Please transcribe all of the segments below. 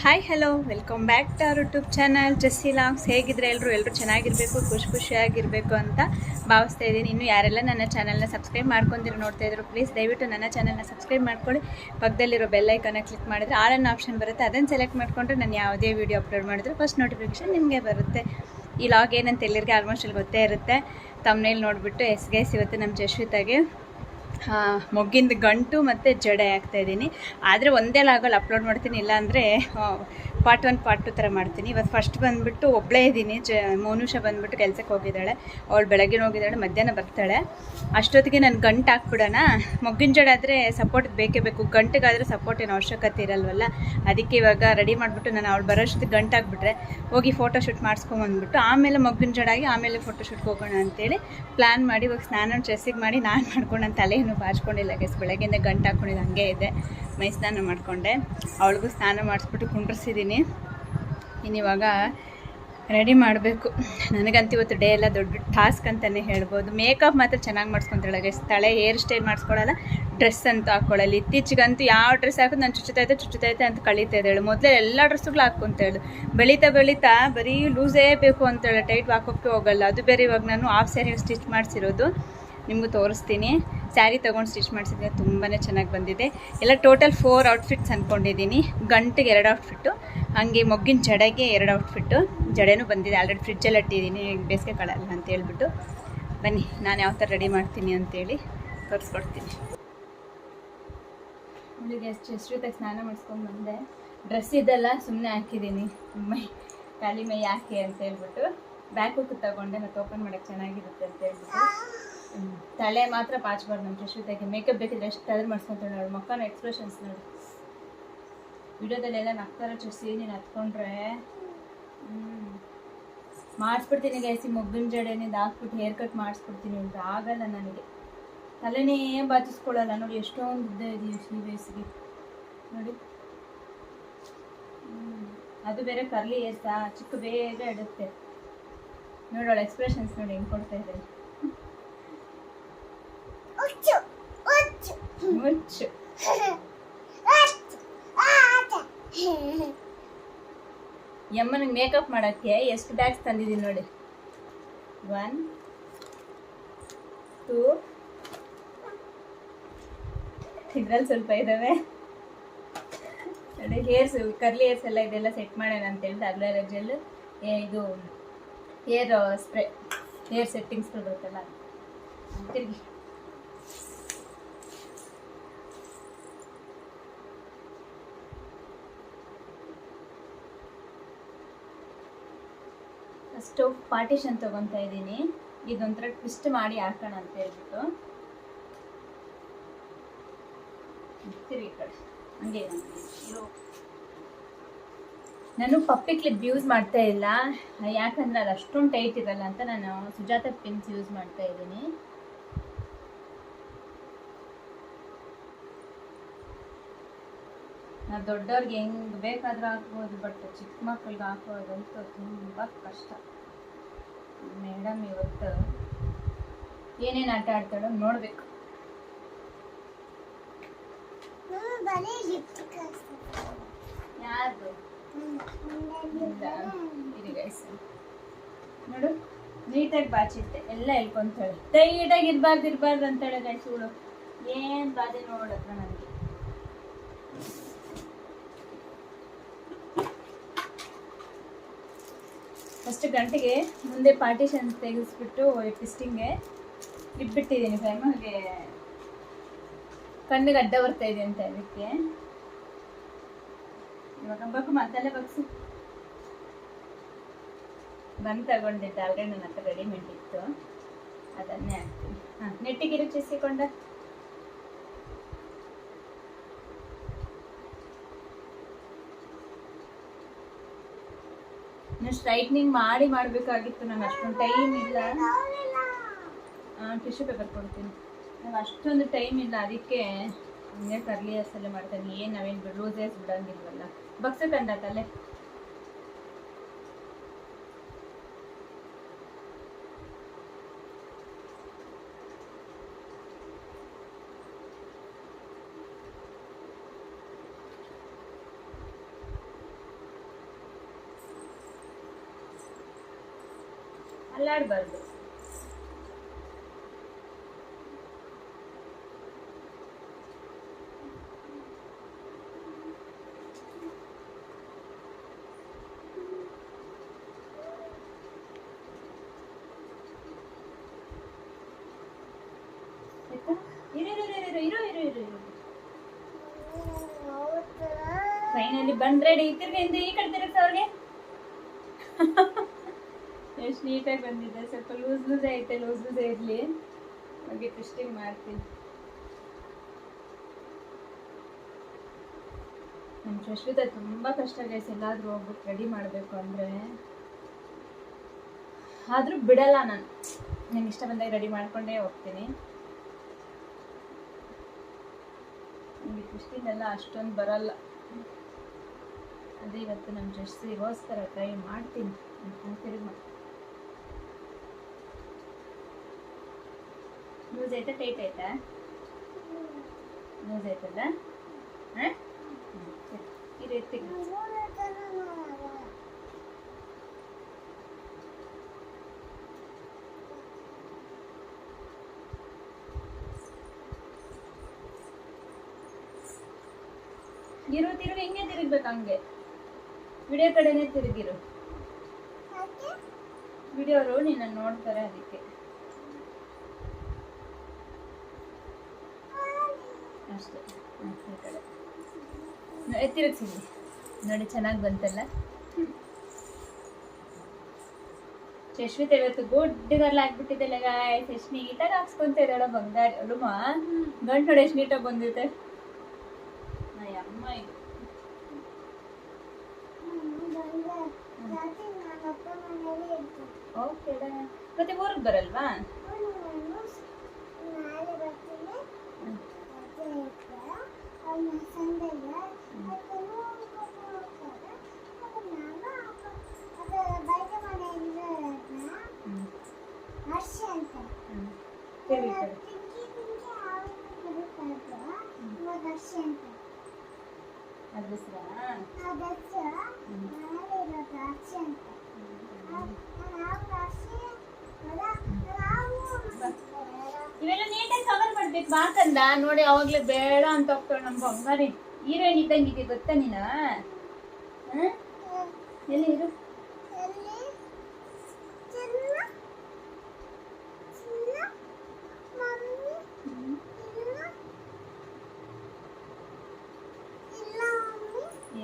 Hi hello welcome back to our YouTube channel Jassi logs ಹೇಗಿದ್ರೆ ಎಲ್ಲರೂ ಎಲ್ಲರೂ ಚೆನ್ನಾಗಿರಬೇಕು, ಖುಷಿ ಖುಷಿಯಾಗಿರಬೇಕು ಅಂತ ಭಾವಿಸ್ತಾ ಇದ್ದೀನಿ. ಇನ್ನು ಯಾರೆಲ್ಲ ನನ್ನ ಚಾನಲ್ನ ಸಬ್ಸ್ಕ್ರೈಬ್ ಮಾಡ್ಕೊಂಡಿರೋ, ನೋಡ್ತಾ ಇದ್ರು ಪ್ಲೀಸ್ ದಯವಿಟ್ಟು ನನ್ನ ಚಾನಲ್ನ ಸಬ್ಸ್ಕ್ರೈಬ್ ಮಾಡ್ಕೊಳ್ಳಿ. ಪಕ್ಕದಲ್ಲಿರೋ ಬೆಲ್ಲೈಕನ್ನ ಕ್ಲಿಕ್ ಮಾಡಿದ್ರೆ ಆಲ್ ಅನ್ನೋ ಆಪ್ಷನ್ ಬರುತ್ತೆ. ಅದನ್ನು ಸೆಲೆಕ್ಟ್ ಮಾಡಿಕೊಂಡ್ರೆ ನಾನು ಯಾವುದೇ ವೀಡಿಯೋ ಅಪ್ಲೋಡ್ ಮಾಡಿದ್ರು ಫಸ್ಟ್ ನೋಟಿಫಿಕೇಶನ್ ನಿಮಗೆ ಬರುತ್ತೆ. ಈ ಲಾಗ್ ಏನಂತ ಎಲ್ಲರಿಗೆ ಆಲ್ಮೋಸ್ಟ್ ಅಲ್ಲಿ ಗೊತ್ತೇ ಇರುತ್ತೆ. ತಮ್ಮನೇಲಿ ನೋಡಿಬಿಟ್ಟು ಎಸ್ ಗೈಸ್ ಇವತ್ತು ನಮ್ಮ ಜಶ್ವಿತಾಗೆ. ಮೊಗ್ಗಿಂದ ಗಂಟು ಮತ್ತು ಜಡೆ ಹಾಕ್ತಾಯಿದ್ದೀನಿ ಆದರೆ ಒಂದೇ ಲಾಗಲ್ಲಿ ಅಪ್ಲೋಡ್ ಮಾಡ್ತೀನಿ ಇಲ್ಲಾಂದರೆ ಪಾರ್ಟ್ ಒನ್ ಪಾರ್ಟ್ ಟು ಥರ ಮಾಡ್ತೀನಿ. ಇವತ್ತು ಫಸ್ಟ್ ಬಂದುಬಿಟ್ಟು ಒಬ್ಬಳೇ ಇದ್ದೀನಿ. ಜ, ಮೋನುಷ ಬಂದುಬಿಟ್ಟು ಕೆಲಸಕ್ಕೆ ಹೋಗಿದ್ದಾಳೆ. ಅವಳು ಬೆಳಗ್ಗೆ ಹೋಗಿದ್ದಾಳೆ, ಮಧ್ಯಾಹ್ನ ಬರ್ತಾಳೆ. ಅಷ್ಟೊತ್ತಿಗೆ ನಾನು ಗಂಟು ಹಾಕ್ಬಿಡೋಣ. ಮೊಗ್ಗಿನ ಜಡೆ ಆದರೆ ಸಪೋರ್ಟ್ ಬೇಕೇ ಬೇಕು. ಗಂಟೆಗಾದರೆ ಸಪೋರ್ಟ್ ಏನು ಅವಶ್ಯಕತೆ ಇರಲ್ವಲ್ಲ? ಅದಕ್ಕೆ ಇವಾಗ ರೆಡಿ ಮಾಡಿಬಿಟ್ಟು ನಾನು ಅವಳು ಬರೋಷ್ಟು ಗಂಟು ಹಾಕ್ಬಿಟ್ರೆ ಹೋಗಿ ಫೋಟೋ ಶೂಟ್ ಮಾಡಿಸ್ಕೊಂಬಂದ್ಬಿಟ್ಟು ಆಮೇಲೆ ಮೊಗ್ಗಿನ ಜಡಾಗಿ ಆಮೇಲೆ ಫೋಟೋ ಶೂಟ್ಗೆ ಹೋಗೋಣ ಅಂತೇಳಿ ಪ್ಲ್ಯಾನ್ ಮಾಡಿ ಇವಾಗ ಸ್ನಾನ ಚೆಸ್ಸಿಗೆ ಮಾಡಿ ನಾನು ಮಾಡ್ಕೊಂಡು ನನ್ನ ತಲೆಯನ್ನು ಬಾಚ್ಕೊಂಡಿಲ್ಲ. ಗೆಸ್ ಬೆಳಗ್ಗೆಯಿಂದ ಗಂಟು ಹಾಕ್ಕೊಂಡಿದ್ದು. ಹಂಗೆ ಇದೆ. ಮೈ ಸ್ನಾನ ಮಾಡಿಕೊಂಡೆ. ಅವಳಿಗೂ ಸ್ನಾನ ಮಾಡಿಸ್ಬಿಟ್ಟು ಕುಂಡ್ರಿಸಿದ್ದೀನಿ. ಇನ್ನಿವಾಗ ರೆಡಿ ಮಾಡಬೇಕು. ನನಗಂತೂ ಇವತ್ತು ಡೇ ಎಲ್ಲ ದೊಡ್ಡ ಟಾಸ್ಕ್ ಅಂತಲೇ ಹೇಳ್ಬೋದು. ಮೇಕಪ್ ಮಾತ್ರ ಚೆನ್ನಾಗಿ ಮಾಡಿಸ್ಕೊಂತಾಳೆ. ತಲೆ ಹೇರ್ ಸ್ಟೈಲ್ ಮಾಡಿಸ್ಕೊಳ್ಳಲ್ಲ ಡ್ರೆಸ್ ಅಂತೂ ಹಾಕ್ಕೊಳ್ಳಲ್ಲ ಇತ್ತೀಚೆಗಂತೂ ಯಾವ ಡ್ರೆಸ್ ಹಾಕೋದು ನಾನು ಚುಚ್ಚುತ್ತೈತೆ ಚುಚ್ಚುತ್ತೈತೆ ಅಂತ ಕಳೀತಾ ಇದ್ದಾಳೆ. ಮೊದಲೇ ಎಲ್ಲ ಡ್ರೆಸ್ಗಳು ಹಾಕ್ಕೊಂತಾಳು ಬೆಳೀತಾ ಬೆಳೀತಾ ಬರೀ ಲೂಸೇ ಬೇಕು ಅಂತೇಳಿ. ಟೈಟ್ ಹಾಕೋಕ್ಕೆ ಹೋಗಲ್ಲ. ಅದು ಬೇರೆ ಇವಾಗ ನಾನು ಹಾಫ್ ಸ್ಯಾರಿ ಸ್ಟಿಚ್ ಮಾಡಿಸಿರೋದು. ನಿಮಗೂ ತೋರಿಸ್ತೀನಿ. ಸ್ಯಾರಿ ತೊಗೊಂಡು ಸ್ಟಿಚ್ ಮಾಡಿಸಿದ್ರೆ ತುಂಬಾ ಚೆನ್ನಾಗಿ ಬಂದಿದೆ. ಎಲ್ಲ ಟೋಟಲ್ ಫೋರ್ ಔಟ್ಫಿಟ್ಸ್ ಅಂದ್ಕೊಂಡಿದ್ದೀನಿ ಗಂಟಿಗೆ ಎರಡು ಔಟ್ಫಿಟ್ಟು, ಹಂಗೆ ಮೊಗ್ಗಿನ ಜಡೆಗೆ ಎರಡು ಔಟ್ಫಿಟ್ಟು. ಜಡೆನೂ ಬಂದಿದೆ. ಆಲ್ರೆಡಿ ಫ್ರಿಡ್ಜಲ್ಲಿ ಇಟ್ಟಿದ್ದೀನಿ ಬೇಸಿಗೆ ಕಾಳಲ್ಲ ಅಂತ ಹೇಳ್ಬಿಟ್ಟು. ಬನ್ನಿ, ನಾನು ಯಾವ ಥರ ರೆಡಿ ಮಾಡ್ತೀನಿ ಅಂತೇಳಿ ತೋರಿಸ್ಕೊಡ್ತೀನಿ. ಅವಳಿಗೆ ಎಷ್ಟು ಸ್ನಾನ ಮಾಡಿಸ್ಕೊಂಡು ಬಂದೆ. ಡ್ರೆಸ್ ಇದೆಲ್ಲ ಸುಮ್ಮನೆ ಹಾಕಿದ್ದೀನಿ. ಮೈ, ಖಾಲಿ ಮೈ ಯಾಕೆ ಅಂತ ಹೇಳ್ಬಿಟ್ಟು. ಬ್ಯಾಕ್ ಹುಕ್ ತಗೊಂಡೆ. ಮತ್ತು ಓಪನ್ ಮಾಡೋಕ್ಕೆ ಚೆನ್ನಾಗಿರುತ್ತೆ ಅಂತ ಹೇಳ್ಬಿಟ್ಟು. ತಲೆ ಮಾತ್ರ ಪಾಚ್ಬಾರ್ದು ನಮ್ಮ ಜಶ್ವಿತಾಗೆ ಮೇಕಪ್ ಬೇಕಿದ್ರೆ ಎಷ್ಟಾದ್ರೂ ಮಾಡಿಸ್ಕೊಂತಾಳೆ ನೋಡಿ. ಮಕ್ಕನ ಎಕ್ಸ್ಪ್ರೆಷನ್ಸ್ ನೋಡಿ. ವಿಡಿಯೋದಲ್ಲೆಲ್ಲ ನಗ್ತಾರ ಚುಸಿ ನೀನು ಹತ್ಕೊಂಡ್ರೆ? ಮಾಡಿಸ್ಬಿಡ್ತೀನಿ ಗೈಸಿ ಮೊಗ್ಗಿನ ಜಡೆನಿಂದ ಹಾಕ್ಬಿಟ್ಟು ಹೇರ್ ಕಟ್ ಮಾಡಿಸ್ಬಿಡ್ತೀನಿ ಅಂತ ಆಗಲ್ಲ ನನಗೆ. ತಲೆನೇ ಬಾಚಿಸ್ಕೊಳ್ಳಲ್ಲ ನೋಡಿ, ಎಷ್ಟೊಂದು ಉದ್ದ ಇದೆಯೋ ಈ ವಯಸ್ಸಿಗೆ ನೋಡಿ. ಅದು ಬೇರೆ ಕರ್ಲಿ ಏರ್ತಾ ಚಿಕ್ಕ ಬೇಗ ಇಡುತ್ತೆ. ನೋಡಿ ಅವಳ ಎಕ್ಸ್ಪ್ರೆಷನ್ಸ್ ನೋಡಿ ಹೆಂಗೆ ಕೊಡ್ತಾ ಯಮ್ಮನಿಗೆ ಮೇಕಪ್ ಮಾಡೋಕ್ಕೆ ಎಷ್ಟು ಬ್ಯಾಗ್ಸ್ ತಂದಿದ್ದೀನಿ ನೋಡಿ. ಒನ್ ಟೂ ಇದ್ರಲ್ಲಿ ಸ್ವಲ್ಪ ಇದ್ದಾವೆ ನೋಡಿ ಹೇರ್ಸ್ ಕರ್ಲಿ ಹೇರ್ಸ್ ಎಲ್ಲ ಇದೆಲ್ಲ ಸೆಟ್ ಮಾಡೋಣ ಅಂತ ಹೇಳಿದ್ರೆ ಅಗ್ಲರ ಜೆಲ್ ಇದು ಹೇರ್ ಸ್ಪ್ರೇ ಹೇರ್ ಸೆಟ್ಟಿಂಗ್ಸ್ಗಳು ಬರುತ್ತಲ್ಲ ತಿರ್ಗಿ. ಫಸ್ಟು ಪಾರ್ಟಿಷನ್ ತೊಗೊತಾ ಇದ್ದೀನಿ. ಇದೊಂಥರ ಟ್ವಿಸ್ಟ್ ಮಾಡಿ ಹಾಕೋಣ ಅಂತ ಹೇಳ್ಬಿಟ್ಟು. ತಿರುಗಿ ಕಡೆ. ಹಂಗೆ. ನಾನು ಪಪ್ಪಿ ಕ್ಲಿಪ್ ಯೂಸ್ ಮಾಡ್ತಾ ಇಲ್ಲ. ಯಾಕಂದ್ರೆ ಅದು ಅಷ್ಟೊಂದು ಟೈಟ್ ಇರಲ್ಲ ಅಂತ ನಾನು ಸುಜಾತ ಪಿನ್ಸ್ ಯೂಸ್ ಮಾಡ್ತಾ ಇದ್ದೀನಿ. ನಾವು ದೊಡ್ಡವ್ರಿಗೆ ಹೆಂಗೆ ಬೇಕಾದ್ರೂ ಹಾಕ್ಬೋದು ಬಟ್ ಚಿಕ್ಕ ಮಕ್ಕಳಿಗೆ ಹಾಕೋದಂತೂ ತುಂಬ ಕಷ್ಟ. ಮೇಡಮ್ ಇವತ್ತು ಏನೇನು ಆಟ ಆಡ್ತಾಳೋ ನೋಡ್ಬೇಕು. ಯಾರ್ದು. ನೋಡು ನೀಟಾಗಿ ಬಾಚಿಟ್ಟೆ ಎಲ್ಲ ಹೇಳ್ಕೊಂತಾಳೆ. ಟೈಟಾಗಿ ಇರ್ಬಾರ್ದು ಇರ್ಬಾರ್ದು ಅಂತಾಳೆ ಏನ್ ಏನು ಬಾಧೆ ನೋಡತ್ರ ನನಗೆ. ಫಸ್ಟ್ ಗಂಟೆಗೆ ಮುಂದೆ ಪಾರ್ಟಿಷನ್ ತೆಗೆಸ್ಬಿಟ್ಟು ಪಿಸ್ಟಿಂಗೆ ಇಟ್ಬಿಟ್ಟಿದ್ದೀನಿ ಫ್ರೈಮ್ ಹಾಗೆ ಕಣ್ಣಿಗೆ ಅಡ್ಡ ಬರ್ತಾ ಇದೆ ಅಂತ ಅದಕ್ಕೆ. ಇವಾಗ ಬೇಕು ಮಸಾಲೆ ಬಗ್ಸು. ಬಂದು ತಗೊಂಡಿದ್ದೆ ಆಲ್ರೆಡಿ ನನ್ನ ಹತ್ರ ರೆಡಿಮೇಡ್ ಇತ್ತು. ಅದನ್ನೇ ಹಾಕ್ತೀನಿ. ಹಾಂ, ನೆಟ್ಟಿಗೆ ರುಚಿಸಿಕೊಂಡ. ಸ್ಟ್ರೈಟ್ನಿಂಗ್ ಮಾಡಿ ಮಾಡಬೇಕಾಗಿತ್ತು, ನಂಗೆ ಅಷ್ಟೊಂದು ಟೈಮ್ ಇಲ್ಲ. ಟಿಶ್ಯೂ ಪೇಪರ್ ಕೊಡ್ತೀನಿ. ನಂಗೆ ಅಷ್ಟೊಂದು ಟೈಮ್ ಇಲ್ಲ, ಅದಕ್ಕೆ ಹಂಗೆ ಕರ್ಲಿ ಹೆಸರಲ್ಲೇ ಮಾಡ್ತಾನೆ ಏನು ನಾವೇನು ರೋಸೇಸ್ ಬಿಡೋಂಗಿಲ್ವಲ್ಲ. ಬಕ್ಸ ಕಂಡ ತಲೆ ಅಲ್ಲಾಡಬಾರ್ದು ಆಯ್ತಾ? ಇರು ಇರು ಇರು ಇರು ಇರು ಇರು ಇರು ಫೈನಲಿ ಬಂದ್ರೆ ತಿರ್ಗಿ ಹಿಂದೆ ಈ ಕಡೆ ತಿರುಗ್ಸ ಅವ್ರಿಗೆ ಎಷ್ಟು ನೀಟಾಗಿ ಬಂದಿದೆ. ಸ್ವಲ್ಪ ಲೂಸ್ ಲೂಸ್ ಐತೆ ಲೂಸ್ ಲೂಸ್ ಇರಲಿ. ಹಾಗೆ ಟ್ವಿಸ್ಟಿಂಗ್ ಮಾಡ್ತೀನಿ. ನಮ್ಮ ಶಶ್ವಿತ ತುಂಬ ಕಷ್ಟ ಗೈಸ್ ಎಲ್ಲಾದ್ರೂ ಹೋಗ್ಬಿಟ್ಟು ರೆಡಿ ಮಾಡಬೇಕು ಅಂದರೆ. ಆದರೂ ಬಿಡಲ್ಲ ನಾನು. ನಿಮ್ಗೆ ಇಷ್ಟ ಬಂದಾಗ ರೆಡಿ ಮಾಡ್ಕೊಂಡೇ ಹೋಗ್ತೀನಿ. ನನಗೆ ಎಲ್ಲ ಅಷ್ಟೊಂದು ಬರಲ್ಲ. ಅದೇ ಇವತ್ತು ನಮ್ಮ ಜಸ್ಸಿಗೋಸ್ಕರ ಟ್ರೈ ಮಾಡ್ತೀನಿ. ತಿರುಗಿ ಲೂಸ್ ಐತೆ ಟೈಟ್ ಐತಾ. ಲೂಸ್ ಐತಲ್ಲ ಹಾಂ? ಈ ರೀತಿ ಇರು ತಿರುಗಿ ಹಿಂಗೆ ತಿರುಗ್ಬೇಕು ಹಂಗೆ. ವಿಡಿಯೋ ಕಡೆನೇ ತಿರುಗಿರು. ವಿಡಿಯೋರು ನಿನ್ನ ನೋಡ್ತಾರೆ ಅದಕ್ಕೆ. ಅಷ್ಟೇ. ನೋಡಿ, ಚೆನ್ನಾಗಿ ಬಂತಲ್ಲ? ಶಶ್ವಿತ ಇವತ್ತು ಗುಡ್ಡಿಗರ್ಲ ಆಗ್ಬಿಟ್ಟಿದ್ದಲ್ಲ ಗಾಯ್ಸ್ ಈ ನೀಟಾಗಿ ಹಾಕ್ಸ್ಕೊಂತ ಇದ್ದಾಳ ಬಂಗಾರ ಅಳುಮ ಗಂಟು ನೋಡಿ ಎಷ್ಟು ನೀಟಾಗಿ ಬಂದಿದೆ ನಾ ಅಮ್ಮ ಇದು ಓಕೆ ಮತ್ತೆ ಊರಿಗೆ ಬರಲ್ವಾ ಹ್ಞೂ ಹ್ಞೂ ಸರಿ ಸರಿ ಅದ್ರ ಹೆಸ್ರಾ? ಇವೆಲ್ಲ ನೀಟಾಗಿ ಕವರ್ ಮಾಡ್ಬೇಕು ನೋಡಿ ಅವಾಗ್ಲೇ ಬೇಡ ಅಂತ ಹೋಗ್ತಾಳೆ ನಮ್ಮ ಬಂಗಾರಿ. ಹೀರೋಯಿನ್ ಇದ್ದಂಗೆ ಇದೆ ಗೊತ್ತಾ ನೀನ? ಎಲ್ಲಿ ಇರು?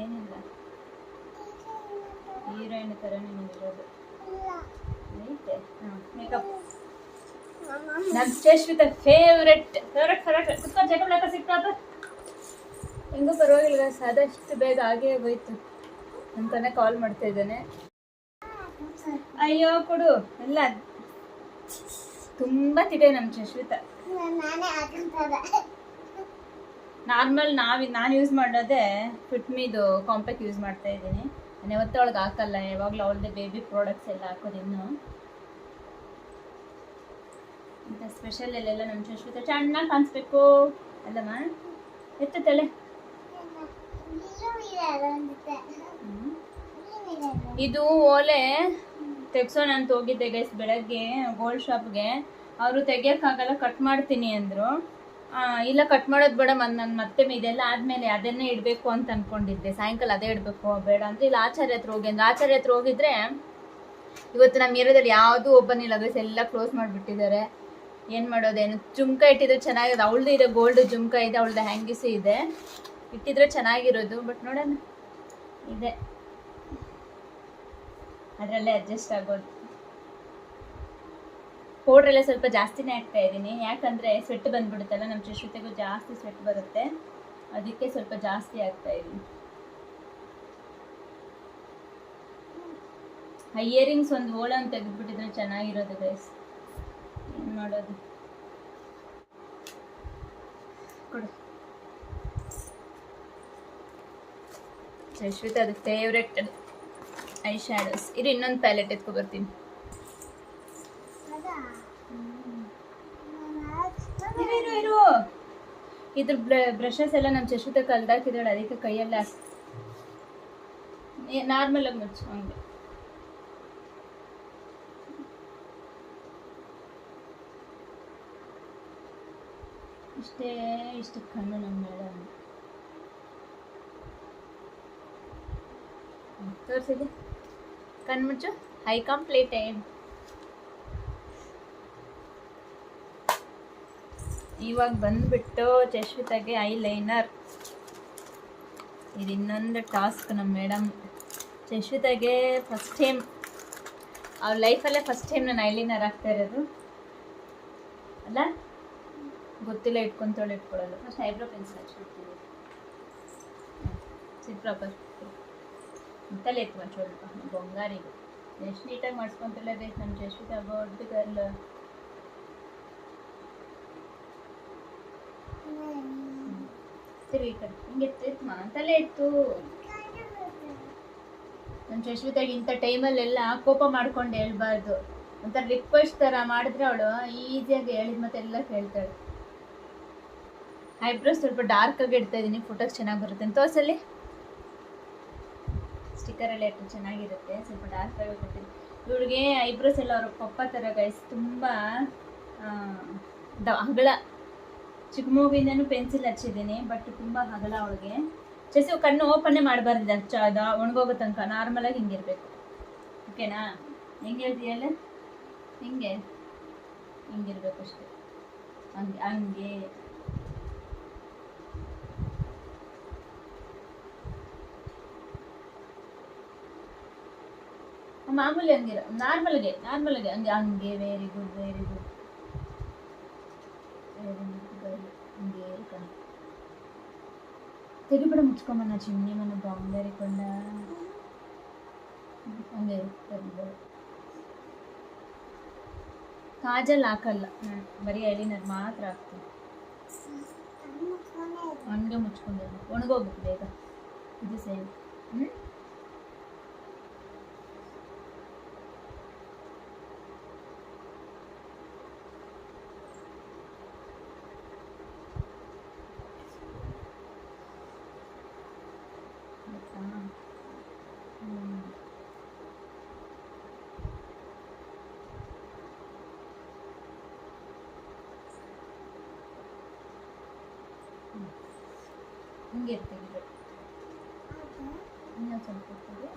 ಏನಿಲ್ಲ. ಹೀರೋಯಿನ್ ಥರ ನೀನಿರೋದು ಐತೆ? ಹಾಂ ಮೇಕಪ್ ನಮ್ಮ ಫೇವ್ರೆಟ್ ಫೇವ್ರೆಟ್ ಫೇವ್ರೆಟ್ ಲೆಕ್ಕ ಸಿಕ್ಕಾಪ ಹೆಂಗೂ ಪರವಾಗಿಲ್ಲ ಆದಷ್ಟು ಬೇಗ ಆಗೇ ಹೋಯ್ತು. ಅಂತಾನೆ ಕಾಲ್ ಮಾಡ್ತಾ ಇದ್ದಾನೆ. ಅಯ್ಯೋ ಕೊಡು. ಎಲ್ಲ ತುಂಬಾ ತಿದೆ ನಮ್ಮ ಜಶ್ವಿತ ನಾರ್ಮಲ್ ನಾವ್ ನಾನು ಯೂಸ್ ಮಾಡೋದೇ ಫಿಟ್ಮಿದು ಕಾಂಪ್ಯಾಕ್ಟ್ ಯೂಸ್ ಮಾಡ್ತಾ ಇದ್ದೀನಿ. ನಾನು ಯಾವತ್ತೂ ಅವಳಿಗೆ ಹಾಕಲ್ಲ ಯಾವಾಗಲೂ ಅವಳದೇ ಬೇಬಿ ಪ್ರಾಡಕ್ಟ್ಸ್ ಎಲ್ಲ ಹಾಕೋದು ಇನ್ನು. ಇಂಥ ಸ್ಪೆಷಲ್ ಎಲ್ಲೆಲ್ಲ ನಮ್ಮ ಶಶ್ವಿತ. ಚೆನ್ನಾಗಿ ಕಾಣಿಸ್ಬೇಕು. ಅಲ್ಲಮ್ಮ? ಎತ್ತು ತಲೆ. ಇದು ಓಲೆ ತೆಗ್ಸೋಣ ಅಂತ ಹೋಗಿದ್ದೆ ಗೈಸ್ ಬೆಳಗ್ಗೆ ಗೋಲ್ಡ್ ಶಾಪ್ಗೆ ಅವರು ತೆಗಿಯೋಕ್ಕಾಗಲ್ಲ ಕಟ್ ಮಾಡ್ತೀನಿ ಅಂದರು. ಇಲ್ಲ ಕಟ್ ಮಾಡೋದು ಬೇಡ ನಾನು ಮತ್ತೆ ಇದೆಲ್ಲ ಆದಮೇಲೆ ಅದನ್ನೇ ಇಡಬೇಕು ಅಂತ ಅನ್ಕೊಂಡಿದ್ದೆ. ಸಾಯಂಕಾಲ ಅದೇ ಇಡಬೇಕು, ಬೇಡ ಅಂದರೆ ಇಲ್ಲ ಆಚಾರ್ಯ ಹತ್ರ ಹೋಗಿ ಅಂದ್ರೆ. ಆಚಾರ್ಯ ಹತ್ರ ಹೋಗಿದ್ರೆ ಇವತ್ತು ನಮ್ಮ ಏರಿಯಾದಲ್ಲಿ ಯಾವುದೂ ಓಪನ್ ಇಲ್ಲ ಗೈಸ್ ಎಲ್ಲ ಕ್ಲೋಸ್ ಮಾಡಿಬಿಟ್ಟಿದ್ದಾರೆ. ಏನು ಮಾಡೋದೇನು ಜುಮ್ಕ ಇಟ್ಟಿದ್ರೆ ಚೆನ್ನಾಗಿದೆ. ಅವಳದು ಇದೆ ಗೋಲ್ಡ್ ಜುಮ್ಕ ಇದೆ, ಅವಳದು ಹ್ಯಾಂಗಿಸಿ ಇದೆ. ಇಟ್ಟಿದ್ರೆ ಚೆನ್ನಾಗಿರೋದು ಬಟ್ ನೋಡೋಣ. ಇದೆ. ಅದರಲ್ಲೇ ಅಡ್ಜಸ್ಟ್ ಆಗೋದು. ಪೌಡ್ರೆಲ್ಲ ಸ್ವಲ್ಪ ಜಾಸ್ತಿನೇ ಹಾಕ್ತಾ ಇದ್ದೀನಿ. ಯಾಕಂದರೆ ಸ್ವೆಟ್ ಬಂದ್ಬಿಡುತ್ತಲ್ಲ ನಮ್ಮ ಶಿಶುತೆಗೂ ಜಾಸ್ತಿ ಸ್ವೆಟ್ ಬರುತ್ತೆ. ಅದಕ್ಕೆ ಸ್ವಲ್ಪ ಜಾಸ್ತಿ ಹಾಕ್ತಾ ಇದ್ದೀನಿ. ಆ ಇಯರಿಂಗ್ಸ್ ಒಂದು ಓಲನ್ನು ತೆಗೆದ್ಬಿಟ್ಟಿದ್ರೆ ಚೆನ್ನಾಗಿರೋದು ಗೈಸ್ ಮಾಡೋದು. ಕೊಡು. ಅದು ಫೇವ್ರೆಟ್ ಅದು. ಐ ಶ್ಯಾಡೋಸ್ ಇದು ಇನ್ನೊಂದು ಪ್ಯಾಲೆಟ್ ಎತ್ಕೊ ಬರ್ತೀನಿ. ಇರು ಇದ್ರ ಬ್ರಷಸ್ ಎಲ್ಲ ನಮ್ಮ ಶಶ್ವಿತ ಕಲ್ದಾಕಿದ್ದಾಳೆ ಅದಕ್ಕೆ ಕೈಯಲ್ಲೇ ನಾರ್ಮಲ್ ಆಗಿ ಮುಚ್ಚು ಹಂಗೆ. ಇಷ್ಟೇ ಇಷ್ಟು ಕಣ್ಣು ನಮ್ಮ ಮೇಡಮ್. ತೋರಿಸಿದೆ. ಕಣ್ಮುಚ್ಚು ಹೈ ಕಂಪ್ಲೀಟೆಡ್ ಇವಾಗ ಬಂದ್ಬಿಟ್ಟು ಚಶ್ವಿತಾಗೆ ಐ ಲೈನರ್ ಇದು ಇನ್ನೊಂದು ಟಾಸ್ಕ್ ನಮ್ಮ ಮೇಡಮ್. ಚಶ್ವಿತಾಗೆ ಫಸ್ಟ್ ಟೈಮ್ ಅವ್ರ ಲೈಫಲ್ಲೇ ಫಸ್ಟ್ ಟೈಮ್ ನಾನು ಐಲೈನರ್ ಆಗ್ತಾ ಇರೋದು. ಅಲ್ಲ? ಗೊತ್ತಿಲ್ಲ ಇಟ್ಕೊಂತಾಳೆ ಇಟ್ಕೊಳ್ಳೋದು ಫಸ್ಟ್ ಐಬ್ರೋ ಪೆನ್ಸಿಲ್ ಹಚ್ಬಿಡ್ತೀವಿ ಸಿಟ್ ಪ್ರಾಪರ್ ತಲೆ ಎತ್ಕೊಂಡು ಸ್ವಲ್ಪ ಬಂಗಾರಿಗೆ. ಎಷ್ಟು ನೀಟಾಗಿ ಮಾಡಿಸ್ಕೊಂತಲೇ ಬೇಕು ನಮ್ಮ ಜಶ್ವಿತ ಅಬೌಟ್ ಗರ್ಲ್. ತಿರುಗಿ ಕಡೆ. ಹಿಂಗೆ ಇತ್ತು. ಎತ್ತು ನಮ್ಮ ಶಶ್ವಿತಾಗಿ ಇಂಥ ಟೈಮಲ್ಲೆಲ್ಲ ಕೋಪ ಮಾಡ್ಕೊಂಡು ಹೇಳ್ಬಾರ್ದು. ಒಂಥರ ರಿಕ್ವೆಸ್ಟ್ ಥರ ಮಾಡಿದ್ರೆ ಅವಳು ಈಸಿಯಾಗಿ ಹೇಳಿದ ಮತ್ತೆಲ್ಲ ಕೇಳ್ತಾಳೆ. ಐಬ್ರೋಸ್ ಸ್ವಲ್ಪ ಡಾರ್ಕ್ ಆಗಿ ಇಡ್ತಾ ಇದ್ದೀನಿ ಫೋಟೋಸ್ ಚೆನ್ನಾಗಿ ಬರುತ್ತೆ. ಅಂತ ತೋರ್ಸಲ್ಲಿ. ಸ್ಟಿಕ್ಕರ್ ಎಲ್ಲ ಇಟ್ಟು ಚೆನ್ನಾಗಿರುತ್ತೆ, ಸ್ವಲ್ಪ ಡಾರ್ಕ್ ಆಗಿ ಕೊಡ್ತೀನಿ ಇವಳಿಗೆ ಐಬ್ರೋಸ್ ಎಲ್ಲ ಅವ್ರ ಪಪ್ಪ ಥರ ಗೈಸ್ ತುಂಬ ದ ಹಗಳ ಚಿಕ್ಕ ಮೂವಿಂದನೂ ಪೆನ್ಸಿಲ್ ಹಚ್ಚಿದ್ದೀನಿ ಬಟ್ ತುಂಬ ಹಗಳ ಅವಳಿಗೆ. ಚೆಸು ಕಣ್ಣು ಓಪನ್ನೇ ಮಾಡಬಾರ್ದಿದೆ ಅದ ಒಣಗೋಗೋ ತನಕ. ನಾರ್ಮಲಾಗಿ ಹಿಂಗಿರ್ಬೇಕು ಓಕೆನಾ ಹೆಂಗೆ ಹೇಳ್ತೀಯಲ್ಲ ಹಿಂಗೆ. ಹಿಂಗಿರ್ಬೇಕು ಅಷ್ಟೇ. ಹಂಗೆ ಹಂಗೆ. ಮಾಮೂಲಿ ಹಂಗಿರ ನಾರ್ಮಲ್ಗೆ ನಾರ್ಮಲ್ಗೆ ಹಂಗೆ ಹಂಗೆ very good very good very good ಹಂಗೆ ಕಣೆ ತೆಗಿಬಿಡ ಮುಚ್ಕೊಂಬಣ್ಣ ಚಿಮ್ನಿ ಮನೆ ಬಾಂಬೆರಿಕೊಂಡ ಹಂಗೆ ತೆಗಿಬೇಡ ಕಾಜಲ್ ಹಾಕಲ್ಲ ನಾನು ಬರೀ ಐಲಿನರ್ ಮಾತ್ರ ಹಾಕ್ತೀನಿ ಹಂಗೆ ಮುಚ್ಕೊಂಡೆ ಒಣಗೋಗ್ಬೇಕು ಬೇಗ ಇದು ಸೇಮ್ ಹ್ಞೂ ಹಿಂಗೆ ತೆಗೆದು. ಇನ್ನೂ ಸ್ವಲ್ಪ ತೆಗಿ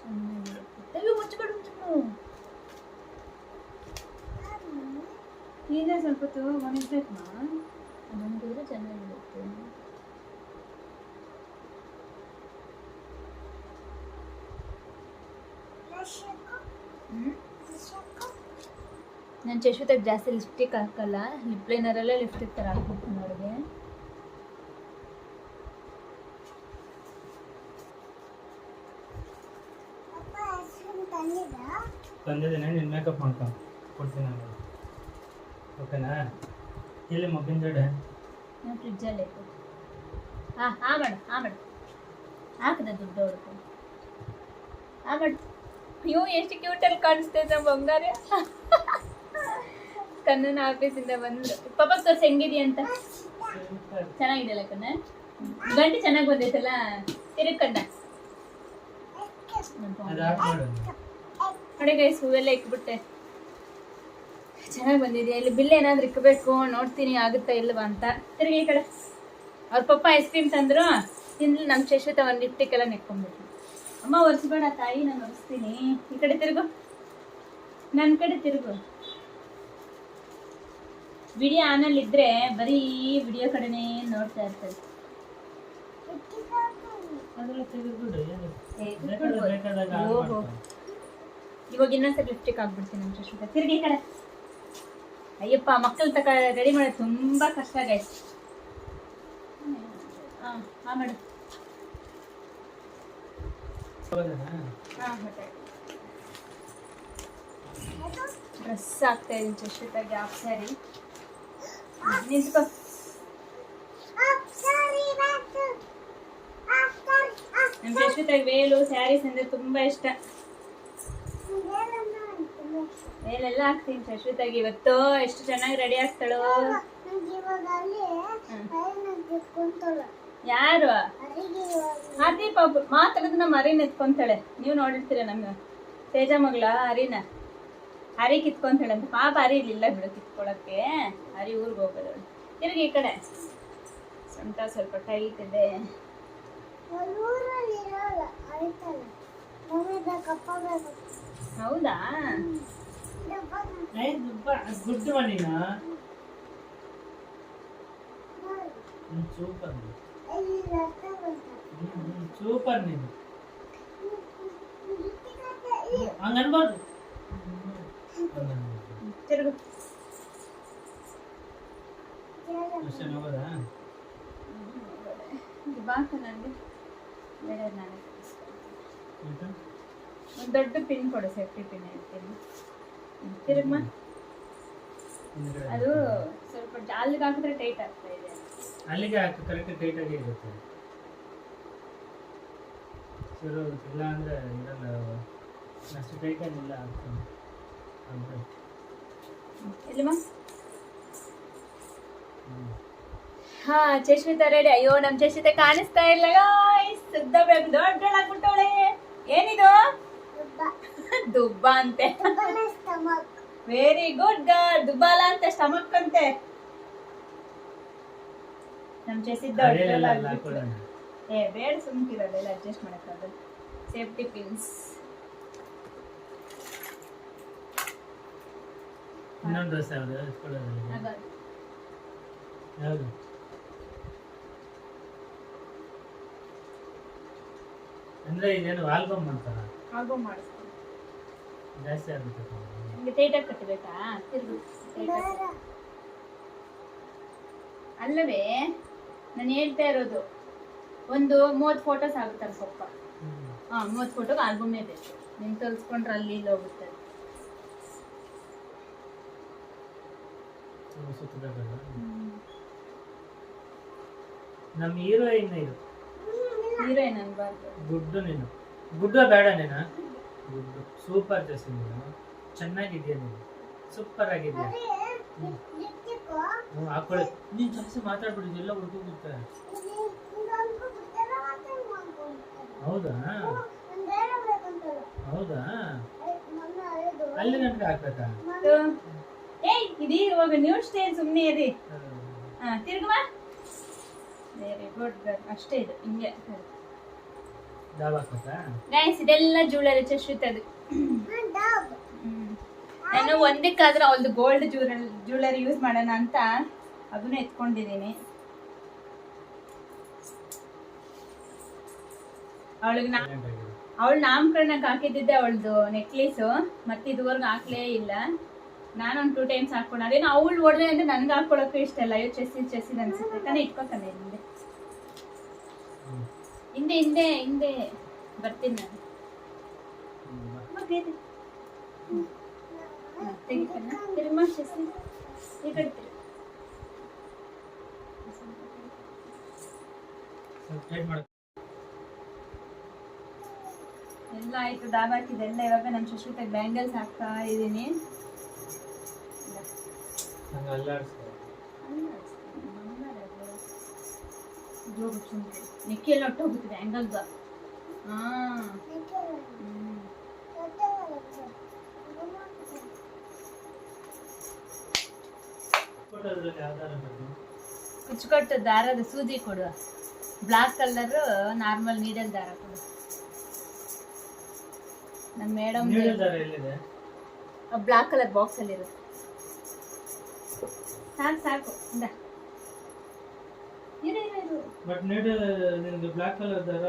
ಚೆನ್ನಾಗಿರುತ್ತೆ ತೆಗಿ ಮುಚ್ಚಿಬಿಡು ಮುಚ್ಚಿಬಿಡು ನೀನೇ ಸ್ವಲ್ಪ ಹೊತ್ತು ಒಣಗ್ಬೇಕು ಒಣಗಿದ್ರೆ ಚೆನ್ನಾಗಿರುತ್ತೆ. ಹ್ಞೂ ನಾನು ಚಶ್ವಿತಾಗ ಜಾಸ್ತಿ ಲಿಪ್ಸ್ಟಿಕ್ ಹಾಕಲ್ಲ. ಲಿಪ್ ಲೈನರಲ್ಲೇ ಲಿಪ್ಸ್ಟಿಕ್ ಥರ ಹಾಕ್ಬಿಡ್ತೀನಿ ತಂದಿದ್ದೀನಿ ನೀನು ಮೇಕಪ್ ಮಾಡ್ಕೊ. ಕೊಡ್ತೀನಿ ನಾನು. ಓಕೆನಾ ಇಲ್ಲಿ ಮಗ್ಗಿನ ಜಡೆ ನಾನು ಫ್ರಿಜ್ಜಲ್ಲೇ ಹಾಂ ಹಾಂ ಮಾಡು ಹಾಂ ಮಾಡು. ಹಾಕಿದೆ ದುಡ್ಡು ಅವ್ರಿಗೆ ಹಾಂ ಮಾಡು. ಅಯ್ಯೋ ಎಷ್ಟು ಕ್ಯೂಟಲ್ಲಿ ಕಾಣಿಸ್ತೈತೆ ಬಂಗಾರ. ಕಣ್ಣನ ಆಫೀಸಿಂದ ಬಂದ್ರು ಪಾಪ ತೋರ್ಸಿ ಹೆಂಗಿದೆಯಾ ಅಂತ? ಚೆನ್ನಾಗಿದೆಯಲ್ಲ ಕಣ್ಣ? ಗಂಟೆ ಚೆನ್ನಾಗಿ ಬಂದೈತಲ್ಲ? ತಿರುಗ್ ಕಣ್ಣ. ನೋಡಿ ಗೈಸ್ ಹೂವೆಲ್ಲ ಇಕ್ಬಿಟ್ಟೆ. ಚೆನ್ನಾಗಿ ಬಂದಿದೆ. ಇಲ್ಲಿ ಬಿಲ್ ಏನಾದ್ರು ಇಕ್ಕಬೇಕು ನೋಡ್ತೀನಿ ಆಗುತ್ತಾ ಇಲ್ವಾ ಅಂತ. ತಿರುಗಿ ಈ ಕಡೆ. ಅವ್ರ ಪಪ್ಪ ಐಸ್ ಕ್ರೀಮ್ ತಂದ್ರು. ತಿಂದ್ಲು ನಮ್ಮ ಶಶ್ವತ ಒಂದು ಲಿಪ್ಟಿಕ್ಕೆಲ್ಲ ನೆಕ್ಕೊಂಡ್ಬಿಟ್ರು ಅಮ್ಮ ಒರೆಸ್ಬೇಡ ತಾಯಿ ನಾನು ಒರೆಸ್ತೀನಿ. ಈ ಕಡೆ ತಿರುಗು. ನನ್ನ ಕಡೆ ತಿರುಗು. ವಿಡಿಯೋ ಆನಲ್ಲಿ ಇದ್ರೆ ಬರೀ ವಿಡಿಯೋ ಕಡೆನೇ ನೋಡ್ತಾ ಇರ್ತಾರೆ. ಓಹೋ. ಇವಾಗ ಇನ್ನೊಂದ್ಸರಿ ಲಿಪ್ಸ್ಟಿಕ್ ಆಗ್ಬಿಡ್ತೀನಿ ನಮ್ಮ ಶಶ್ವತ ತಿರುಗಿ ಕಡೆ. ಅಯ್ಯಪ್ಪ ಮಕ್ಕಳ ತಕ ರೆಡಿ ಮಾಡೋದು ತುಂಬಾ ಕಷ್ಟ ಗೈಸ್ ಹಾಂ ಹಾಂ ಮೇಡಮ್? ಹಾಂ ಡ್ರೆಸ್ ಆಗ್ತಾ ಇದ್ದೀನಿ ಶಶ್ವತಾಗೆ ಹಾಫ್ ಸ್ಯಾರಿ ನಿಂತ್ಕೋ. ನಮ್ಮ ವೇಲು ಸ್ಯಾರೀಸ್ ಅಂದರೆ ತುಂಬಾ ಇಷ್ಟ. ವೇಲೆಲ್ಲ ಹಾಕ್ತೀನಿ ಶಶ್ವತಾಗೆ ಇವತ್ತು. ಎಷ್ಟು ಚೆನ್ನಾಗಿ ರೆಡಿ ಆಗ್ತಾಳೋ. ಯಾರು? ಅದೇ ಪಾಪ. ಮಾತಾಡಿದ್ರೆ ನಮ್ಮ ಅರಿನ ಎತ್ಕೊಂತಾಳೆ ನೀವು ನೋಡಿರ್ತೀರ ನಮ್ಮ ತೇಜ ಮಗಳ ಹರಿನ ಹರಿ ಕಿತ್ಕೊಂತಾಳೆ ಅಂತ. ಪಾಪ ಹರಿ ಇರ್ಲಿಲ್ಲ ಬಿಡು ಕಿತ್ಕೊಳಕ್ಕೆ. ಹರಿ ಊರಿಗೆ ಹೋಗೋದವಳು ತಿರುಗಿ ಈ ಕಡೆ. ಸೊಂಟ ಸ್ವಲ್ಪ ಟೈಟ್ ಇದೆ ಹೌದಾ ಏ ದುಬ್ಬ ಗುಡ್ ಮನಿನ ಸೂಪರ್ ಸೂಪರ್ ನೀನು ಹಂಗ ಅನ್ಬಾರ್ದು ತಿರುಗು. ಅಷ್ಟೇ ಹೋಗೋದಾ? ಇದು ಬಾಕ ನನಗೆ ಬೇಡ ನಾನು ಆಯ್ತಾ? ಒಂದು ದೊಡ್ಡ ಪಿನ್ ಕೊಡು ಸೇಫ್ಟಿ ಪಿನ್ ಹೇಳ್ತೀನಿ. ಅದು ಸ್ವಲ್ಪ ಅಲ್ಲಿಗೆ ಹಾಕಿದ್ರೆ ಟೈಟ್ ಆಗ್ತಾ ಇದೆ. ಅಲ್ಲಿಗೆ ಹಾಕಿ ಕರೆಕ್ಟ್ ಟೈಟ್ ಆಗಿ ಇರುತ್ತೆ. ಸರ್ ಇಲ್ಲ ಅಂದ್ರೆ ಇರಲ್ಲ ಅಷ್ಟು ಟೈಟ್ ಆಗಿಲ್ಲ ಆಗ್ತದೆ ಇಲ್ಲಮ್ಮ? ಹಾ ಚಶ್ಮಿತಾ ರೆಡಿ ಅಯ್ಯೋ ನಮ್ ಚಶ್ಮಿತಾ ಕಾಣಿಸ್ತಾ ಇಲ್ಲ ಸುದ್ದ ದೊಡ್ಡಳಾಗ್ಬಿಟ್ಟವಳೆ. ಏನಿದು? ದುಬ್ಬ ಅಂತೆ. ವೆರಿ ಗುಡ್ ಗರ್ಲ್ ದುಬ್ಬಾಲ ಅಂತ ಸ್ಟಮಕ್ ಅಂತೆ. ನಮ್ ಚೆಸಿದ್ದ. ಏ ಬೇಡ ಸುಮ್ಕಿರೋದೆಲ್ಲ ಅಡ್ಜಸ್ಟ್ ಮಾಡಕ್ಕಾಗಲ್ಲ ಸೇಫ್ಟಿ ಪಿನ್ಸ್ ಇನ್ನೊಂದು ಡ್ರೆಸ್ ಯಾವುದು? ಯಾವುದು? ಅಂದ್ರೆ ಇದೇನು ಆಲ್ಬಮ್ ಅಂತಾರ ಆಗೋ ಮಾಡಿಸ್ತೀನಿ. ಜಾಸ್ತಿ ಆಗುತ್ತೆ ನಿಮ್ಗೆ ಟೈಟಾಗಿ ಕಟ್ಟಬೇಕಾ ತಿರುಗು ಅಲ್ಲವೇ ನಾನು ಹೇಳ್ತಾ ಇರೋದು ಒಂದು ಮೂವತ್ತು ಫೋಟೋಸ್ ಆಗುತ್ತೆ ಸ್ವಲ್ಪ ಹಾ ಮೂವತ್ತು ಫೋಟೋಗೆ ಆಲ್ಬಮ್ನೇ ಬೇಕು. ನಿಮ್ಗೆ ತೋರಿಸ್ಕೊಂಡ್ರೆ ಅಲ್ಲಿ ಇಲ್ಲಿ ಹೋಗುತ್ತೆ. ನಮ್ಮ ಹೀರೋಯಿನ್ ಇದು. ಹೀರೋಯಿನ್ ಅನ್ಬಾರ್ದು. ಗುಡ್ಡು ನೀನು. ಗುಡ್ಡ ಬೇಡ ನೀನು. ಸೂಪರ್ ಡ್ರೆಸ್ ನೀನು. ಚೆನ್ನಾಗಿದ್ಯಾ ನೀನು? ಸೂಪರ್ ಆಗಿದ್ಯಾ? ಹ್ಮ್. ಹ್ಮ್, ಹಾಕೊಳ್ಳಿ. ನೀನು ಜಾಸ್ತಿ ಮಾತಾಡ್ಬಿಡಿ ಎಲ್ಲ ಹುಡುಗೋಗುತ್ತೆ ಹೌದಾ? ಹೌದಾ? ಅಲ್ಲಿ ನನ್ಗೆ ಹಾಕ್ಬೇಕಾ? ಏಯ್ ಇದು ಇವಾಗ ನ್ಯೂ ಸ್ಟೈಲ್ ಸುಮ್ಮನೆ ಇರಿ. ಹಾಂ ತಿರುಗುವ. ವೆರಿ ಗುಡ್ ಅಷ್ಟೇ ಇದು. ಹಿಂಗೆ. ಗೈಸ್ ಇದೆಲ್ಲ ಜ್ಯುವೆಲರಿ ಅದು. ನಾನು ಒಂದಕ್ಕಾದ್ರೆ ಅವಳದು ಗೋಲ್ಡ್ ಜ್ಯುವೆಲ್ ಜ್ಯುವೆಲರಿ ಯೂಸ್ ಮಾಡೋಣ ಅಂತ ಅದನ್ನ ಎತ್ಕೊಂಡಿದ್ದೀನಿ. ಅವಳಿಗೆ ನಾ ಅವಳು ನಾಮಕರಣಕ್ಕೆ ಹಾಕಿದ್ದಿದ್ದೆ ಅವಳದು ನೆಕ್ಲೇಸ್ ಮತ್ತೆ ಇದುವರೆಗೂ ಹಾಕ್ಲೇ ಇಲ್ಲ. ನಾನು ಒಂದು ಟೂ ಟೈಮ್ಸ್ ಹಾಕೊಂಡು ಅದೇನು ಅವಳು ಹೊಡೆದೆ ಅಂದ್ರೆ ನನ್ಗೆ ಹಾಕೊಳ್ಳೋಕ್ಕೂ ಇಷ್ಟ ಇಲ್ಲ. ಅಯ್ಯೋ ಚೆಸ್ಸಿ ಚೆಸ್ಸಿದ ಅನ್ಸುತ್ತೆ. ತಾನೇ ಇಟ್ಕೊತಾನೆ ಹ್ಮ್. ಹಿಂದೆ ಹಿಂದೆ ಹಿಂದೆ ಬರ್ತೀನಿ ನಾನು. ಎಲ್ಲ ಆಯ್ತು ಡಾಬ್ ಹಾಕಿದೆ ಎಲ್ಲ ಇವಾಗ ನಮ್ಮ ಸುಶ್ರುತಾಗ ಬ್ಯಾಂಗಲ್ಸ್ ಹಾಕ್ತಾ ಇದ್ದೀನಿ. ನಿಕ್ಕಿ ಎಲ್ಲ ಹೊಟ್ಟೋಗುತ್ತೆ ಬ್ಯಾಂಗಲ್ದ ಹಾಂ. ಹ್ಞೂ ಫೋಟೋದ್ರಲ್ಲಿ ಯಾವ್ದಾರ ಬೇಕು? ಕುಚ್ಕೊಟ್ಟು ದಾರದ ಸೂಜಿ ಕೊಡು ಬ್ಲಾಕ್ ಕಲರ್ ನಾರ್ಮಲ್ ನೀಡಲ್ ದಾರ ಕೊಡು. ನಮ್ಮ ಮೇಡಮ್ ಬ್ಲಾಕ್ ಕಲರ್ ಬಾಕ್ಸ್ ಅಲ್ಲಿ ಇರುತ್ತೆ ಸಾಕು ಸಾಕು ಬಟ್ ನೆಡ್ ನಿನ್ಗೆ ಬ್ಲಾಕ್ ಕಲರ್ ದರ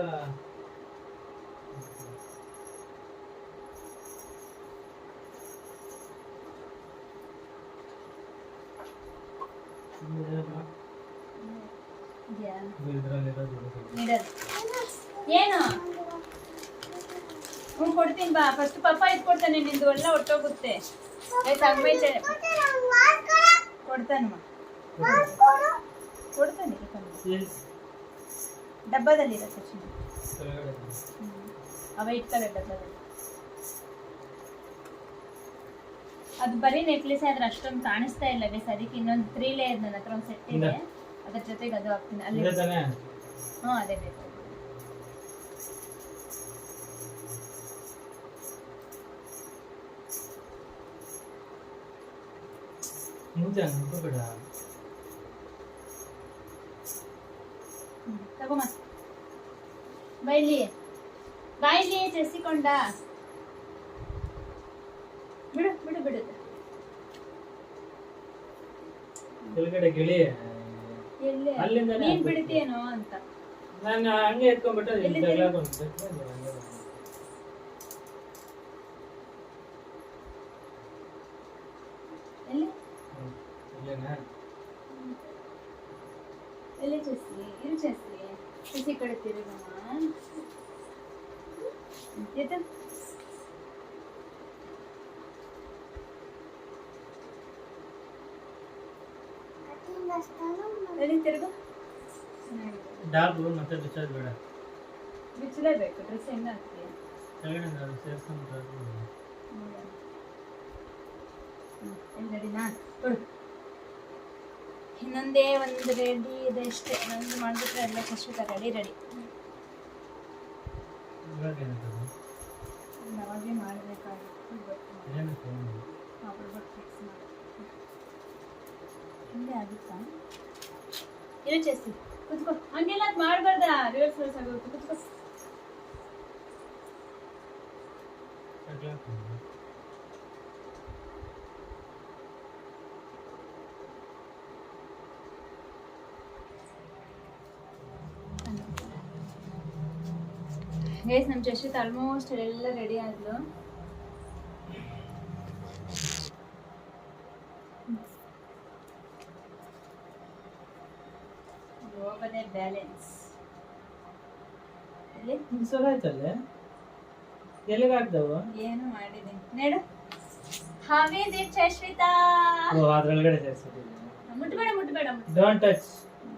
ಏನು? ಹ್ಞೂ ಕೊಡ್ತೀನಿ ಬಾ. ಫಸ್ಟ್ ಪಪ್ಪ ಇದು ಕೊಡ್ತಾನೆ ನಿಂದು ಎಲ್ಲ ಒಟ್ಟೋಗುತ್ತೆ ಆಯ್ತು ಅಮ್ಮೈತೆ ಕೊಡ್ತಾನಮ್ಮ. ಕೊಡ್ತಾನೆ. ಡಬ್ಬದಲ್ಲಿ ಇರುತ್ತೆ ವೈಟ್ ಕಲರ್ ಡಬ್ಬದಲ್ಲಿ. ಅದು ಬರೀ ನೆಕ್ಲೆಸ್ ಆದ್ರೆ ಅಷ್ಟೊಂದು ಕಾಣಿಸ್ತಾ ಇಲ್ಲ ಬೇಸ್ ಅದಕ್ಕೆ ಇನ್ನೊಂದು ತ್ರೀ ಲೇಯರ್ ನನ್ನ ಹತ್ರ ಒಂದು ಸೆಟ್ ಇದೆ. ಅದ್ರ ಜೊತೆಗೆ ಅದು ಹಾಕ್ತೀನಿ. ಅಲ್ಲಿ ಹ್ಞೂ ಅದೇ ಬೇಕು. ಮುಂಚೆ ಅನ್ಕೋಬೇಡ ಬೈಲಿ. ಬಾಯ್ಲಿ ಚೆಸಿಕೊಂಡ ಬಿಡು ಬಿಡು ಬಿಡು. ಕೆಳಗಡೆ ಗಿಳಿ. ಎಲ್ಲಿ? ಅಲ್ಲಿಂದನೇ ನೀನ್. ಬಿಡ್ತೀಯೇನೋ ಅಂತ. ನಾನು ಹಂಗೆ ಎತ್ಕೊಂಡ್ಬಿಟ್ಟು ಇಲ್ಲಿ ಎಲ್ಲಿ ಜಗಳ ಬಂದ್ಬಿಟ್ಟು ಎಲ್ಲಿ? ಇಲ್ಲೇನಾ? ಎಲ್ಲಿ ಚೆಸ್ಸಿ ಇರು ಚೆಸ್ಸಿ ಚೆಸ್ಸಿ ಕಡೆ ತಿರುಗಮ್ಮ ಎದ್ದು ಎಲ್ಲಿ ತಿರುಗು ಚೆನ್ನಾಗಿದೆ ಡಾಬು ಮತ್ತೆ ಬಿಚ್ಚೋದು ಬೇಡ ಬಿಚ್ಚಲೇಬೇಕು ಡ್ರೆಸ್ ಹೆಂಗ ಹಾಕ್ತೀಯ ಕೆಳಗಡೆ ನಾನು ಸೇರ್ಸ್ಕೊಂಡು ಡಾಬು. ಎಲ್ಲಡಿನಾ ಕೊಡು ಇನ್ನೊಂದೇ ಒಂದು ರೆಡಿ ಇದೆ ಅಷ್ಟೇ. ನಂದು ಮಾಡಿಬಿಟ್ರೆ ಎಲ್ಲ ಕಷ್ಟ ರೆಡಿ ರೆಡಿ ಇವಾಗ ಏನಂತದು? ಅವಾಗೇ ಮಾಡಬೇಕಾಗಿತ್ತು ಬಟ್ ಏನು ಫೋನ್ ಅವ್ರು ಬಟ್ ಫಿಕ್ಸ್ ಮಾಡಿ. ಹಿಂದೆ ಆಗುತ್ತಾ? ಇರು ಚೇಸಿ ಕುತ್ಕೋ. ಹಂಗೆಲ್ಲ ಅದ್ ಮಾಡಬಾರ್ದ. ರಿವರ್ಸ್ ರಿವರ್ಸ್ ಆಗೋಗುತ್ತೆ. ಕುತ್ಕೋ ಜಗಳ ಹಾಕ್ಕೊಂಡು. ಗೈಸ್ ನಮ್ಮ ಜಶ್ವಿತ್ ಆಲ್ಮೋಸ್ಟ್ ಎಲ್ಲ ರೆಡಿ ಆದ್ಲು ಹೋಗೋದೇ ಬ್ಯಾಲೆನ್ಸ್ ಇಲ್ಲಿ ನಿಲ್ಸೋದು ಆಯ್ತಲ್ಲೇ ಎಲ್ಲಿಗೆ ಹಾಕ್ದವು ಏನು ಮಾಡಿದ್ದೀನಿ ನೋಡು ಹಾವೇದಿ ಚಶ್ವಿತಾ ಓ ಅದ್ರೊಳಗಡೆ ಸೇರ್ಸಿದ್ದೀವಿ ಮುಟ್ಬೇಡ ಮುಟ್ಬೇಡ ಮುಟ್ಬೇಡ ಡೋಂಟ್ ಟಚ್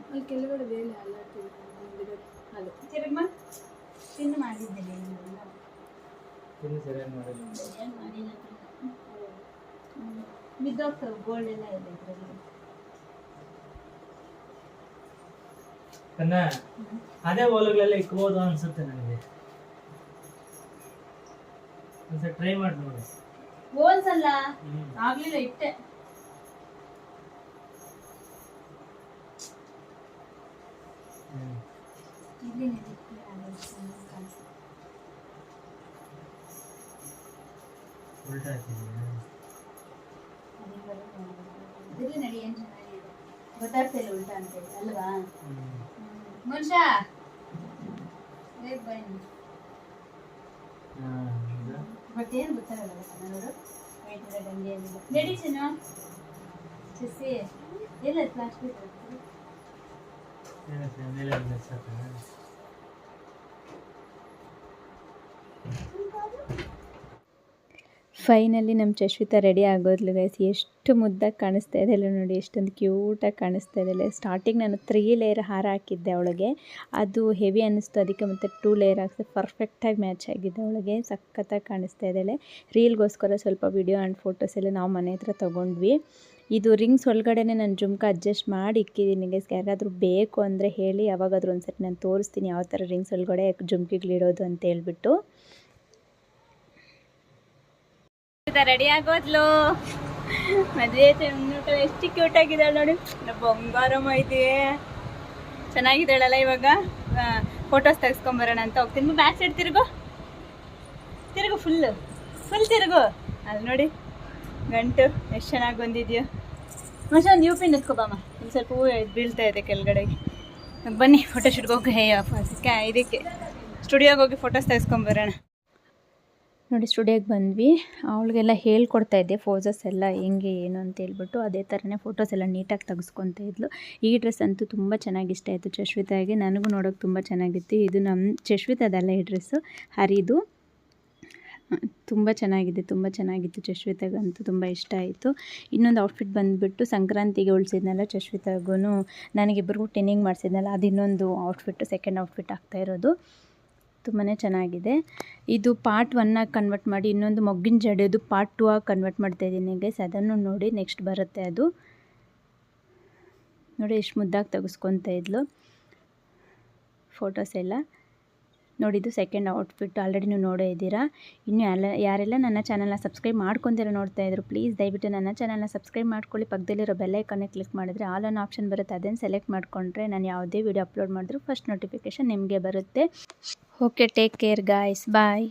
ಅಲ್ಲಿ ಕೆಳಗಡೆ ಬೇಲೆ ಅಲ್ಲಾಡ್ತಿದೆ ಅದು ತಿರುಗ್ಮ ತಿನ್ನು ಮಾಡಿದ್ದೇನೆ ತಿನ್ನು ಸರಿಯಾಗಿ ಮಾಡಿಲ್ಲ. ಏನು ಮಾಡಿಲ್ಲ ಬಿದ್ದೋಗ್ತವೆ ಗೋಲ್ಡ್ ಎಲ್ಲ ಇದೆ ಇದರಲ್ಲಿ. ಕನ್ನ ಅದೇ ಹೋಲುಗಳೆಲ್ಲ ಇಕ್ಬೋದು ಅನ್ಸುತ್ತೆ ನನಗೆ. ಒಂದ್ಸಲ ಟ್ರೈ ಮಾಡಿ ನೋಡಿ. ಹೋಲ್ಸ್ ಅಲ್ಲ. ಆಗ್ಲಿಲ್ಲ ಇಟ್ಟೆ. ಇಲ್ಲಿ ನಡೀತಿ ಕಾಣಿಸುತ್ತೆ ಉಲ್ಟಾ ಹಾಕಿದ್ದೀಯ? ಇದ್ರಲ್ಲಿ ನಡಿ ಏನು ಚೆನ್ನಾಗಿದೆ ಗೊತ್ತಾಗ್ತಾ ಇಲ್ಲ ಉಲ್ಟಾ ಅಂತೇಳಿ ಅಲ್ವಾ. ಮನುಷ್ಯ ಬನ್ನಿ. ಏನು ಗೊತ್ತಾಗಲ್ಲ ಕನ್ನಡರು ನಡಿ ಚೆನ್ನು. ಎಲ್ಲ ಪ್ಲಾಸ್ಟಿಕ್ ಮೇಲೆ? ಫೈನಲಿ ನಮ್ಮ ಚಶ್ವಿತಾ ರೆಡಿ ಆಗೋದ್ಲು ಗೈಸ್ ಎಷ್ಟು ಮುದ್ದಾಗಿ ಕಾಣಿಸ್ತಾ ಇದೆ ಅಲ್ಲ ನೋಡಿ, ಎಷ್ಟೊಂದು ಕ್ಯೂಟಾಗಿ ಕಾಣಿಸ್ತಾ ಇದೆ ಸ್ಟಾರ್ಟಿಂಗ್ ನಾನು ತ್ರೀ ಲೇಯರ್ ಹಾರ ಹಾಕಿದ್ದೆ ಅವಳಿಗೆ. ಅದು ಹೆವಿ ಅನ್ನಿಸ್ತು ಅದಕ್ಕೆ ಮತ್ತು ಟೂ ಲೇಯರ್ ಹಾಕ್ಸೋ ಪರ್ಫೆಕ್ಟಾಗಿ ಮ್ಯಾಚ್ ಆಗಿದೆ ಅವಳಿಗೆ. ಸಖತ್ತಾಗಿ ಕಾಣಿಸ್ತಾ ಇದ್ದಾಳೆ ರೀಲ್ಗೋಸ್ಕರ ಸ್ವಲ್ಪ ವಿಡಿಯೋ ಆ್ಯಂಡ್ ಫೋಟೋಸ್ ಎಲ್ಲ ನಾವು ಮನೆ ಹತ್ರ ತೊಗೊಂಡ್ವಿ. ಇದು ರಿಂಗ್ಸ್ ಒಳಗಡೆನೆ ನಾನು ಜುಮ್ಕ ಅಡ್ಜಸ್ಟ್ ಮಾಡಿ ಇಕ್ಕಿದ್ದೀನಿ ಗೈಸ್ ಯಾರಾದರೂ ಬೇಕು ಅಂದರೆ ಹೇಳಿ, ಯಾವಾಗಾದ್ರೂ ಸರ್ತಿ ನಾನು ತೋರಿಸ್ತೀನಿ ಯಾವ ಥರ ರಿಂಗ್ಸ್ ಒಳಗಡೆ ಜುಮ್ಕಿಗಳಿಡೋದು ಅಂತ ಹೇಳ್ಬಿಟ್ಟು. ರೆಡಿ ಆಗೋದ್ಲು? ಮದುವೆ ಎಷ್ಟು ಕ್ಯೂಟ್ ಆಗಿದ್ದಾಳೆ ನೋಡಿ. ಬಂಗಾರಮ್ಮ ಇದೆ. ಚೆನ್ನಾಗಿದ್ದಾಳಲ್ಲ ಇವಾಗ? ಫೋಟೋಸ್ ತೆಗೆಸ್ಕೊಂಬರೋಣ ಅಂತ ಹೋಗ್ತೀನಿ. ಬ್ಯಾಕ್ ಸೈಡ್ ತಿರುಗು. ತಿರುಗು ಫುಲ್ ಫುಲ್ ತಿರುಗು. ಅಲ್ಲಿ ನೋಡಿ, ಗಂಟು, ಎಷ್ಟು ಚೆನ್ನಾಗಿ ಬಂದಿದ್ಯೋ. ಮತ್ತೆ ಒಂದು ಯು ಪಿನ್ ಎತ್ಕೊಬಮ್ಮ ಒಂದು ಸ್ವಲ್ಪ ಹೂವು ಬೀಳ್ತಾ ಇದೆ ಕೆಳಗಡೆಗೆ ಬನ್ನಿ ಫೋಟೋ ಹೋಗಿ. ಹೇ ಅದಕ್ಕೆ, ಇದಕ್ಕೆ. ಸ್ಟುಡಿಯೋಗೆ ಹೋಗಿ ಫೋಟೋಸ್ ತೆಗೆಸ್ಕೊಂಬರೋಣ. ನೋಡಿ ಸ್ಟುಡಿಯೋಗೆ ಬಂದ್ವಿ. ಅವಳಿಗೆಲ್ಲ ಹೇಳ್ಕೊಡ್ತಾ ಇದ್ದೆ ಫೋಸಸ್ ಎಲ್ಲ ಹೆಂಗೆ, ಏನು ಅಂತ ಹೇಳ್ಬಿಟ್ಟು ಅದೇ ಥರನೇ ಫೋಟೋಸ್ ಎಲ್ಲ ನೀಟಾಗಿ ತೆಗೆಸ್ಕೊತಾ ಇದ್ಲು. ಈ ಡ್ರೆಸ್ ಅಂತೂ ತುಂಬ ಚೆನ್ನಾಗಿ ಇಷ್ಟ ಆಯಿತು ಚಶ್ವಿತಾಗೆ. ನನಗೂ ನೋಡೋಕೆ ತುಂಬ ಚೆನ್ನಾಗಿತ್ತು. ಇದು ನಮ್ಮ ಚಶ್ವಿತದಲ್ಲ ಈ ಡ್ರೆಸ್ಸು ಹರಿದು. ತುಂಬ ಚೆನ್ನಾಗಿದೆ, ತುಂಬ ಚೆನ್ನಾಗಿತ್ತು ಚಶ್ವಿತಾಗಂತೂ, ತುಂಬ ಇಷ್ಟ ಆಯಿತು. ಇನ್ನೊಂದು ಔಟ್ಫಿಟ್ ಬಂದುಬಿಟ್ಟು ಸಂಕ್ರಾಂತಿಗೆ ಉಳಿಸಿದ್ನಲ್ಲ ಚಶ್ವಿತಾಗೂ ನನಗಿಬ್ಬರಿಗೂ ಟ್ರೈನಿಂಗ್ ಮಾಡಿಸಿದ್ನಲ್ಲ, ಅದು ಇನ್ನೊಂದು ಔಟ್ಫಿಟ್ಟು ಸೆಕೆಂಡ್ ಔಟ್ಫಿಟ್ ಆಗ್ತಾ ಇರೋದು. ತುಂಬಾ ಚೆನ್ನಾಗಿದೆ. ಇದು ಪಾರ್ಟ್ ಒನ್ನಾಗಿ ಕನ್ವರ್ಟ್ ಮಾಡಿ ಇನ್ನೊಂದು ಮೊಗ್ಗಿನ ಜಡೆದು ಪಾರ್ಟ್ ಟೂ ಆಗಿ ಕನ್ವರ್ಟ್ ಮಾಡ್ತಾ ಇದ್ದೀನಿ ಗೈಸ್ ಅದನ್ನು ನೋಡಿ ನೆಕ್ಸ್ಟ್ ಬರುತ್ತೆ ಅದು. ನೋಡಿ ಎಷ್ಟು ಮುದ್ದಾಗಿ ತೆಗೆಸ್ಕೊತಾ ಇದ್ಲು. ಫೋಟೋಸ್ ಎಲ್ಲ. ನೋಡಿದ್ದು ಸೆಕೆಂಡ್ ಔಟ್ಫಿಟ್ ಆಲ್ರೆಡಿ ನೀವು ನೋಡೇ ಇದ್ದೀರಾ. ಇನ್ನು ಎಲ್ಲ ಯಾರೆಲ್ಲ ನನ್ನ ಚಾನಲ್ನ ಸಬ್ಸ್ಕ್ರೈಬ್ ಮಾಡ್ಕೊಂಡಿರೋ ನೋಡ್ತಾ ಇದ್ರು ಪ್ಲೀಸ್ ದಯವಿಟ್ಟು ನನ್ನ ಚಾನಲ್ನ ಸಬ್ಸ್ಕ್ರೈಬ್ ಮಾಡ್ಕೊಳ್ಳಿ. ಪಕ್ಕದಲ್ಲಿರೋ ಬೆಲ್ಲೈಕನ್ನೇ ಕ್ಲಿಕ್ ಮಾಡಿದ್ರೆ ಆಲ್ ಆನ್ ಆಪ್ಷನ್ ಬರುತ್ತೆ. ಅದನ್ನು ಸೆಲೆಕ್ಟ್ ಮಾಡಿಕೊಂಡ್ರೆ ನಾನು ಯಾವುದೇ ವೀಡಿಯೋ ಅಪ್ಲೋಡ್ ಮಾಡಿದ್ರು ಫಸ್ಟ್ ನೋಟಿಫಿಕೇಷನ್ ನಿಮಗೆ ಬರುತ್ತೆ. Okay take care guys bye